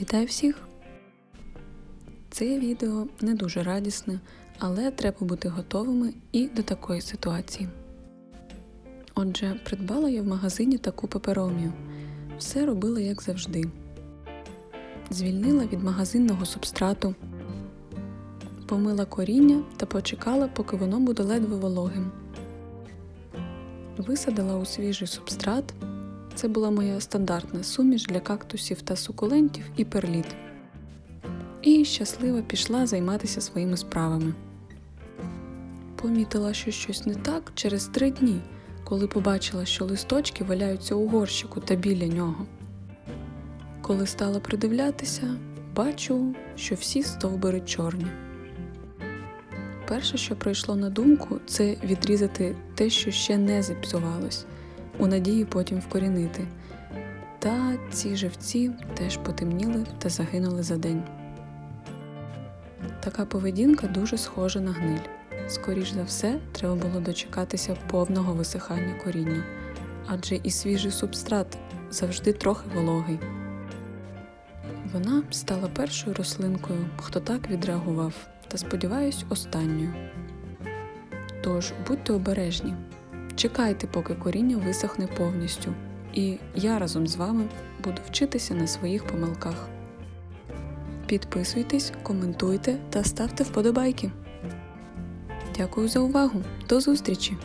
Вітаю всіх! Це відео не дуже радісне, але треба бути готовими і до такої ситуації. Отже, придбала я в магазині таку пеперомію. Все робила як завжди. Звільнила від магазинного субстрату, помила коріння та почекала, поки воно буде ледве вологим. Висадила у свіжий субстрат. Це була моя стандартна суміш для кактусів та сукулентів і перліт. І щасливо пішла займатися своїми справами. Помітила, що щось не так через три дні, коли побачила, що листочки валяються у горщику та біля нього. Коли стала придивлятися, бачу, що всі стовбури чорні. Перше, що прийшло на думку, це відрізати те, що ще не зіпсувалось, у надії потім вкорінити. Та ці живці теж потемніли та загинули за день. Така поведінка дуже схожа на гниль. Скоріш за все, треба було дочекатися повного висихання коріння, адже і свіжий субстрат завжди трохи вологий. Вона стала першою рослинкою, хто так відреагував, та сподіваюсь, останньою. Тож будьте обережні, чекайте, поки коріння висохне повністю, і я разом з вами буду вчитися на своїх помилках. Підписуйтесь, коментуйте та ставте вподобайки. Дякую за увагу. До зустрічі!